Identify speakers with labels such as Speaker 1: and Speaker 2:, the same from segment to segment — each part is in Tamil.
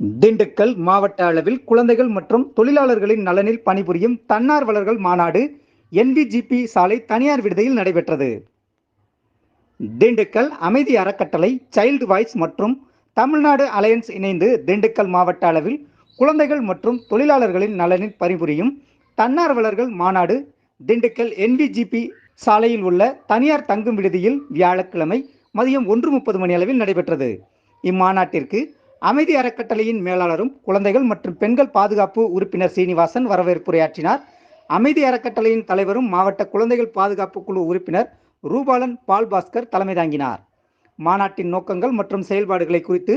Speaker 1: திண்டுக்கல் மாவட்ட அளவில் குழந்தைகள் மற்றும் தொழிலாளர்களின் நலனில் பணிபுரியும் தன்னார்வலர்கள் மாநாடு என்டிஜிபி சாலை தனியார் விடுதியில் நடைபெற்றது. திண்டுக்கல் அமைதி அறக்கட்டளை சைல்டு வாய்ஸ் மற்றும் தமிழ்நாடு அலையன்ஸ் இணைந்து திண்டுக்கல் மாவட்ட அளவில் குழந்தைகள் மற்றும் தொழிலாளர்களின் நலனில் பணிபுரியும் தன்னார்வலர்கள் மாநாடு திண்டுக்கல் என்டிஜிபி சாலையில் உள்ள தனியார் தங்கும் விடுதியில் வியாழக்கிழமை மதியம் ஒன்று முப்பது மணி அளவில் நடைபெற்றது. இம்மாநாட்டிற்கு அமைதி அறக்கட்டளையின் மேலாளரும் குழந்தைகள் மற்றும் பெண்கள் பாதுகாப்பு உறுப்பினர் சீனிவாசன் வரவேற்புரையாற்றினார். அமைதி அறக்கட்டளையின் தலைவரும் மாவட்ட குழந்தைகள் பாதுகாப்பு குழு உறுப்பினர் ரூபாலன் பால் பாஸ்கர் தலைமை தாங்கினார். மாநாட்டின் நோக்கங்கள் மற்றும் செயல்பாடுகளை குறித்து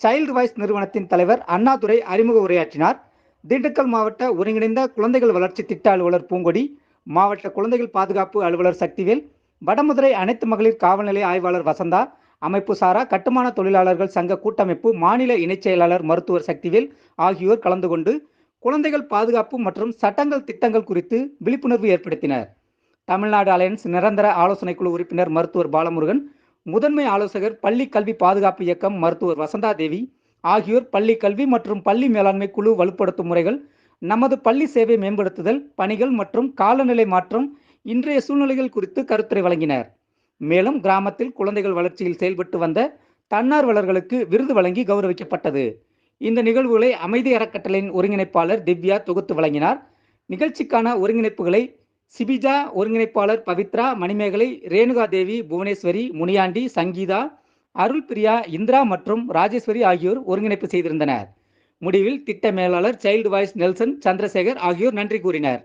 Speaker 1: சைல்டு வாய்ஸ் நிறுவனத்தின் தலைவர் அண்ணாதுரை அறிமுக உரையாற்றினார். திண்டுக்கல் மாவட்ட ஒருங்கிணைந்த குழந்தைகள் வளர்ச்சி திட்ட அலுவலர் பூங்கொடி மாவட்ட குழந்தைகள் பாதுகாப்பு அலுவலர் சக்திவேல் வடமதுரை அனைத்து மகளிர் காவல்நிலைய ஆய்வாளர் வசந்தா அமைப்பு சாரா கட்டுமான தொழிலாளர்கள் சங்க கூட்டமைப்பு மாநில இணைச் செயலாளர் மருத்துவர் சக்திவேல் ஆகியோர் கலந்து கொண்டு குழந்தைகள் பாதுகாப்பு மற்றும் சட்டங்கள் திட்டங்கள் குறித்து விழிப்புணர்வு ஏற்படுத்தினர். தமிழ்நாடு அலையன்ஸ் நிரந்தர ஆலோசனை குழு உறுப்பினர் மருத்துவர் பாலமுருகன் முதன்மை ஆலோசகர் பள்ளி கல்வி பாதுகாப்பு இயக்கம் மருத்துவர் வசந்தா தேவி ஆகியோர் பள்ளி கல்வி மற்றும் பள்ளி மேலாண்மை குழு வலுப்படுத்தும் முறைகள் நமது பள்ளி சேவை மேம்படுத்துதல் பணிகள் மற்றும் காலநிலை மாற்றம் இன்றைய சூழ்நிலைகள் குறித்து கருத்துரை வழங்கினர். மேலும் கிராமத்தில் குழந்தைகள் வளர்ச்சியில் செயல்பட்டு வந்த தன்னார்வலர்களுக்கு விருது வழங்கி கௌரவிக்கப்பட்டது. இந்த நிகழ்வுகளை அமைதி அறக்கட்டளையின் ஒருங்கிணைப்பாளர் திவ்யா தொகுத்து வழங்கினார். நிகழ்ச்சிக்கான ஒருங்கிணைப்புகளை சிபிஜா ஒருங்கிணைப்பாளர் பவித்ரா மணிமேகலை ரேணுகா தேவி புவனேஸ்வரி முனியாண்டி சங்கீதா அருள் பிரியா இந்திரா மற்றும் ராஜேஸ்வரி ஆகியோர் ஒருங்கிணைப்பு செய்திருந்தனர். முடிவில் திட்ட மேலாளர் சைல்டு வாய்ஸ் நெல்சன் சந்திரசேகர் ஆகியோர் நன்றி கூறினர்.